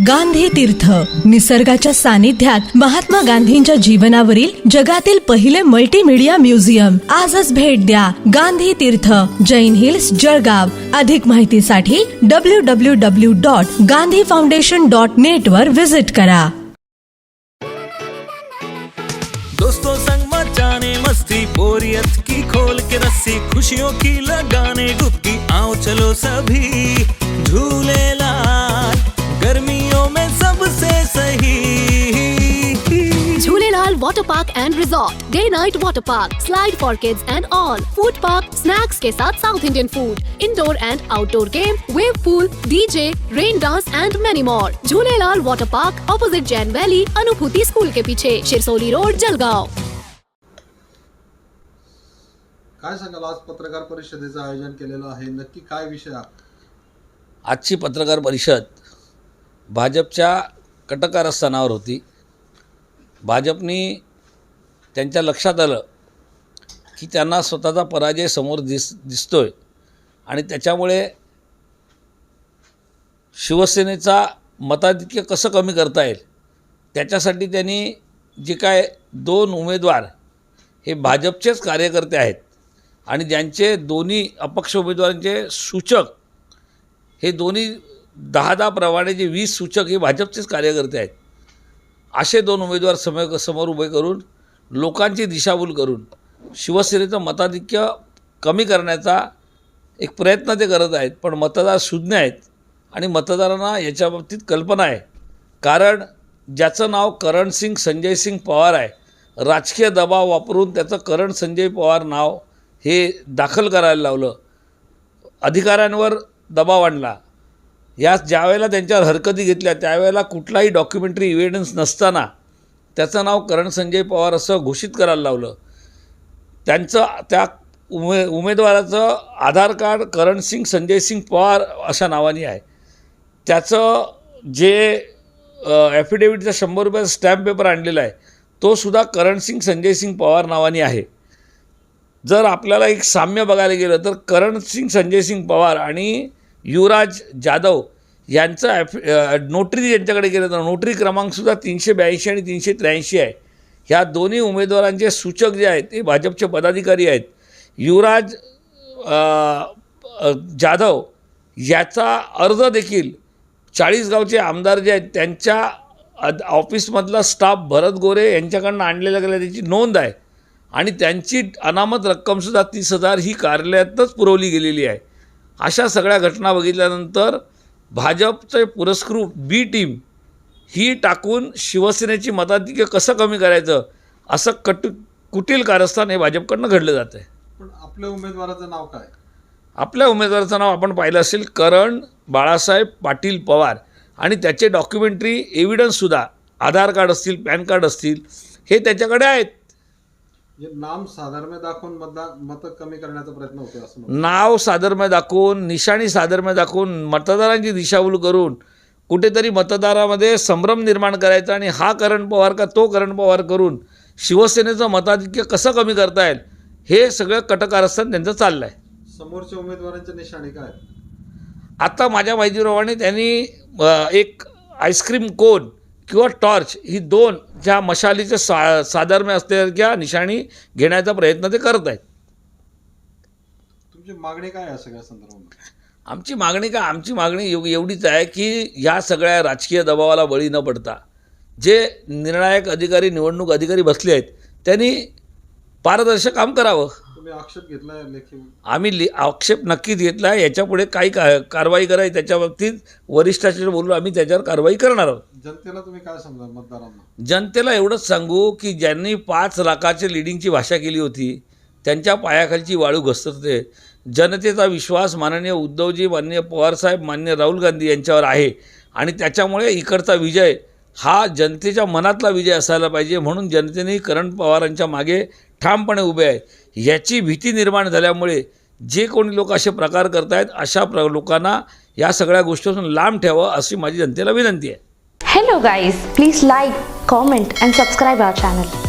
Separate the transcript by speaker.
Speaker 1: गांधी तीर्थ. निसर्गाच्या सानिध्यात महात्मा गांधींच्या जीवनावरील जगातील पहिले मल्टीमीडिया म्युझियम आजच भेट द्या गांधी तीर्थ. जैन हिल्स जळगाव. अधिक माहितीसाठी W W W dot Gandhi foundation dot net वर विजिट करा.
Speaker 2: दोस्तों संग मचाने मस्ती बोरियत की खोल के रस्सी खुशियों की लगाने डुबकी आओ चलो सभी. झूले
Speaker 3: Water Park and Resort, Day Night Water Park, Slide for Kids and all, Food Park, Snacks के साथ South Indian food, Indoor and Outdoor game, Wave Pool, DJ, Rain Dance and many more. Jhulelal Water Park, opposite Jain Valley, Anubhuti school के पीछे, Shirsoli road, Jalgaon.
Speaker 4: काय सांगाल आज पत्रकार परिषदेचं आयोजन केलेलं आहे नक्की काय विषय?
Speaker 5: आजची पत्रकार परिषद भाजपच्या कटकारस्थानावर होती भाजपनी त्यांच्या लक्षात आलं की त्यांना स्वतःचा पराजय समोर दिस दिसतो आहे आणि त्याच्यामुळे शिवसेनेचा मताधिक्य कसं कमी करता येईल? त्याच्यासाठी त्यांनी जे काय दोन उमेदवार हे भाजपचेच कार्यकर्ते आहेत आणि ज्यांचे दोन्ही अपक्ष उमेदवारांचे सूचक हे दोन्ही दहा दहा प्रमाणे जे वीस सूचक हे भाजपचेच कार्यकर्ते आहेत. असे दोन उमेदवार समोर समोर उभे करून लोकांची दिशाभूल करून शिवसेनेचं मताधिक्य कमी करण्याचा एक प्रयत्न ते करत आहेत पण मतदार शून्य आहेत आणि मतदारांना याच्या बाबतीत कल्पना आहे. कारण ज्याचं नाव करण सिंग संजय सिंग पवार आहे राजकीय दबाव वापरून त्याचं करण संजय पवार नाव हे दाखल करायला लावलं. अधिकाऱ्यांवर दबाव आणला. या ज्यावेळेला त्यांच्यावर हरकती घेतल्या त्यावेळेला कुठलाही डॉक्युमेंटरी इव्हिडन्स नसताना त्याचं नाव करण संजय पवार असं घोषित करायला लावलं. त्यांचं त्या उमे उमेदवाराचं आधार कार्ड करण सिंग संजय सिंग पवार अशा नावाने आहे. त्याचं जे ॲफिडेविटचा शंभर रुपयाचा स्टॅम्प पेपर आणलेला आहे तो सुद्धा करण सिंग संजय सिंग पवार नावाने आहे. जर आपल्याला एक साम्य बघायला गेलं तर करण सिंग संजय सिंग पवार आणि युवराज जाधव यांचं ॲफ नोटरी यांच्याकडे गेलं तर नोटरी क्रमांकसुद्धा तीनशे ब्याऐंशी आणि तीनशे त्र्याऐंशी आहे. ह्या दोन्ही उमेदवारांचे सूचक जे आहेत ते भाजपचे पदाधिकारी आहेत. युवराज जाधव याचा अर्ज देखील चाळीसगावचे आमदार जे आहेत त्यांच्या ऑफिसमधला स्टाफ भरत गोरे यांच्याकडनं आणलेला गेल्या त्याची नोंद आहे. आणि त्यांची अनामत रक्कमसुद्धा तीस हजार ही कार्यालयातच पुरवली गेलेली आहे. अशा सगळ्या घटना बघितल्यानंतर भाजपचे पुरस्कृत बी टीम ही टाकून शिवसेनेची मताधिक्य कसं कमी करायचं असं कट कुटील कारस्थान हे भाजपकडनं घडलं जातं आहे.
Speaker 4: पण आपल्या उमेदवाराचं नाव काय?
Speaker 5: आपल्या उमेदवाराचं नाव आपण पाहिलं असेल करण बाळासाहेब पाटील पवार. आणि त्याचे डॉक्युमेंटरी एव्हिडन्ससुद्धा आधार कार्ड असतील पॅन कार्ड असतील हे त्याच्याकडे आहेत.
Speaker 4: नाम साधर्म्य दाखवून मतदान मतं कमी करण्याचा प्रयत्न होतो असं म्हणतो
Speaker 5: नाव साधर्म्य दाखवून निशाणी साधर्म्य दाखवून मतदारांची दिशाभूल करून कुठेतरी मतदारामध्ये संभ्रम निर्माण करायचा आणि हा करण पवार का तो करण पवार करून शिवसेनेचं मताधिक्य कसं कमी करता येईल हे सगळं कटकारस्थान त्यांचं चाललं आहे
Speaker 4: समोरच्या उमेदवारांच्या निशाणी काय
Speaker 5: आता माझ्या माहितीप्रमाणे त्यांनी एक आईस्क्रीम कोन किंवा टॉर्च ही दोन ज्या मशालीचे सा साधर्म्य असलेल्या निशाणी घेण्याचा प्रयत्न ते करत आहेत.
Speaker 4: तुमची मागणी काय आहे या सगळ्या संदर्भामध्ये?
Speaker 5: आमची मागणी का आमची मागणी एव एवढीच आहे की ह्या सगळ्या राजकीय दबावाला बळी न पडता जे निर्णायक अधिकारी निवडणूक अधिकारी बसले आहेत त्यांनी पारदर्शक काम करावं.
Speaker 4: तुम्ही आक्षेप घेतलाय लेखी?
Speaker 5: आम्ही लि आक्षेप नक्कीच घेतला आहे. याच्यापुढे काही का कारवाई करावी त्याच्या बाबतीत वरिष्ठाशी बोलून आम्ही त्याच्यावर कारवाई करणार आहोत.
Speaker 4: जनतेला तुम्ही काय समजा मतदारांना?
Speaker 5: जनतेला एवढंच सांगू की ज्यांनी पाच लाखाच्या लिडिंगची भाषा केली होती त्यांच्या पायाखालची वाळू घसरते. जनतेचा विश्वास माननीय उद्धवजी माननीय पवारसाहेब माननीय राहुल गांधी यांच्यावर आहे. आणि त्याच्यामुळे इकडचा विजय हा जनतेच्या मनातला विजय असायला पाहिजे. म्हणून जनतेने करण पवारांच्या मागे ठामपणे उभे आहे. याची भीती निर्माण झाल्यामुळे जे कोणी लोक असे प्रकार करतायत अशा प्र लोकांना या सगळ्या गोष्टीपासून लांब ठेवावं अशी माझी जनतेला विनंती आहे.
Speaker 6: Hello guys please like comment and subscribe our channel